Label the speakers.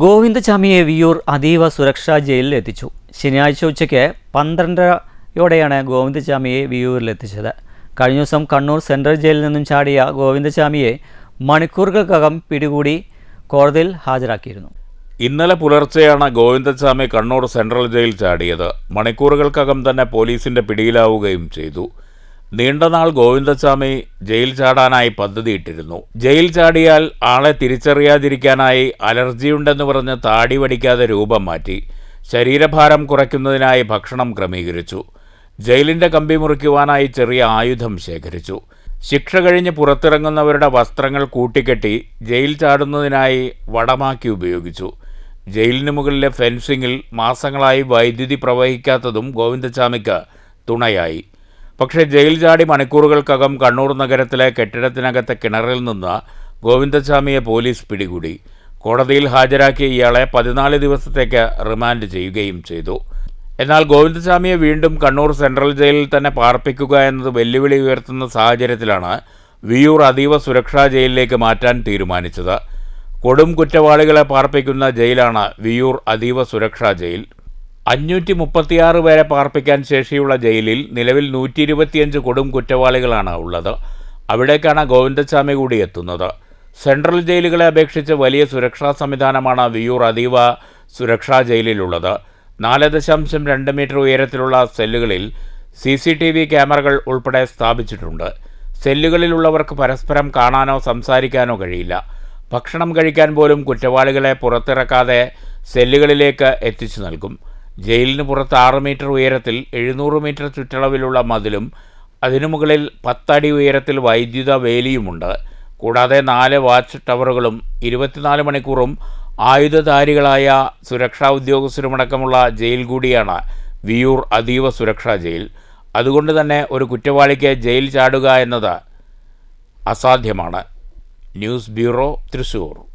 Speaker 1: ഗോവിന്ദചാമിയെ വിയൂർ അതീവ സുരക്ഷാ ജയിലിൽ എത്തിച്ചു. ശനിയാഴ്ച ഉച്ചയ്ക്ക് പന്ത്രണ്ടരയോടെയാണ് ഗോവിന്ദചാമിയെ വിയൂരിലെത്തിച്ചത് കഴിഞ്ഞ ദിവസം കണ്ണൂർ സെൻട്രൽ ജയിലിൽ നിന്നും ചാടിയ ഗോവിന്ദചാമിയെ മണിക്കൂറുകൾക്കകം പിടികൂടി കോടതിയിൽ ഹാജരാക്കിയിരുന്നു.
Speaker 2: ഇന്നലെ പുലർച്ചെയാണ് ഗോവിന്ദസ്വാമി കണ്ണൂർ സെൻട്രൽ ജയിൽ ചാടിയത്. മണിക്കൂറുകൾക്കകം തന്നെ പോലീസിന്റെ പിടിയിലാവുകയും ചെയ്തു. നീണ്ടനാൾ ഗോവിന്ദസ്വാമി ജയിൽ ചാടാനായി പദ്ധതിയിട്ടിരുന്നു. ജയിൽ ചാടിയാൽ ആളെ തിരിച്ചറിയാതിരിക്കാനായി അലർജിയുണ്ടെന്ന് പറഞ്ഞ് താടി വടിക്കാതെ രൂപം മാറ്റി ശരീരഭാരം കുറയ്ക്കുന്നതിനായി ഭക്ഷണം ക്രമീകരിച്ചു. ജയിലിന്റെ കമ്പി മുറിക്കുവാനായി ചെറിയ ആയുധം ശേഖരിച്ചു. ശിക്ഷ കഴിഞ്ഞ് പുറത്തിറങ്ങുന്നവരുടെ വസ്ത്രങ്ങൾ കൂട്ടിക്കെട്ടി ജയിൽ ചാടുന്നതിനായി വടമാക്കി ഉപയോഗിച്ചു. ജയിലിന് മുകളിലെ ഫെൻസിങ്ങിൽ മാസങ്ങളായി വൈദ്യുതി പ്രവഹിക്കാത്തതും ഗോവിന്ദസ്വാമിക്ക് തുണയായി. പക്ഷേ ജയിൽ ചാടി മണിക്കൂറുകൾക്കകം കണ്ണൂർ നഗരത്തിലെ കെട്ടിടത്തിനകത്തെ കിണറിൽ നിന്ന് ഗോവിന്ദസ്വാമിയെ പോലീസ് പിടികൂടി. കോടതിയിൽ ഹാജരാക്കിയ ഇയാളെ പതിനാല് ദിവസത്തേക്ക് റിമാൻഡ് ചെയ്യുകയും ചെയ്തു. എന്നാൽ ഗോവിന്ദസ്വാമിയെ വീണ്ടും കണ്ണൂർ സെൻട്രൽ ജയിലിൽ തന്നെ പാർപ്പിക്കുക എന്നത് വെല്ലുവിളി ഉയർത്തുന്ന സാഹചര്യത്തിലാണ് വിയൂർ അതീവ സുരക്ഷാ ജയിലിലേക്ക് മാറ്റാൻ തീരുമാനിച്ചത്. കൊടും കുറ്റവാളികളെ പാർപ്പിക്കുന്ന ജയിലാണ് വിയൂർ അതീവ സുരക്ഷാ ജയിൽ. അഞ്ഞൂറ്റി മുപ്പത്തിയാറ് പേരെ പാർപ്പിക്കാൻ ശേഷിയുള്ള ജയിലിൽ നിലവിൽ നൂറ്റി ഇരുപത്തിയഞ്ച് കൊടും കുറ്റവാളികളാണ് ഉള്ളത്. അവിടേക്കാണ് ഗോവിന്ദസ്വാമി കൂടി എത്തുന്നത്. സെൻട്രൽ ജയിലുകളെ അപേക്ഷിച്ച് വലിയ സുരക്ഷാ സംവിധാനമാണ് വിയൂർ അതീവ സുരക്ഷാ ജയിലിലുള്ളത്. നാല് ദശാംശം രണ്ട് മീറ്റർ ഉയരത്തിലുള്ള സെല്ലുകളിൽ സി സി ടി വി ക്യാമറകൾ ഉൾപ്പെടെ സ്ഥാപിച്ചിട്ടുണ്ട്. സെല്ലുകളിലുള്ളവർക്ക് പരസ്പരം കാണാനോ സംസാരിക്കാനോ കഴിയില്ല. ഭക്ഷണം കഴിക്കാൻ പോലും കുറ്റവാളികളെ പുറത്തിറക്കാതെ സെല്ലുകളിലേക്ക് എത്തിച്ചു നൽകും. ജയിലിന് പുറത്ത് ആറ് മീറ്റർ ഉയരത്തിൽ എഴുന്നൂറ് മീറ്റർ ചുറ്റളവിലുള്ള മതിലും അതിനു മുകളിൽ പത്തടി ഉയരത്തിൽ വൈദ്യുത വേലിയുമുണ്ട്. കൂടാതെ നാല് വാച്ച് ടവറുകളും ഇരുപത്തിനാല് മണിക്കൂറും ആയുധധാരികളായ സുരക്ഷാ ഉദ്യോഗസ്ഥരുമടക്കമുള്ള ജയിൽ കൂടിയാണ് വിയൂർ അതീവ സുരക്ഷാ ജയിൽ. അതുകൊണ്ട് തന്നെ ഒരു കുറ്റവാളിക്ക് ജയിൽ ചാടുക എന്നത് അസാധ്യമാണ്. News bureau Thrissur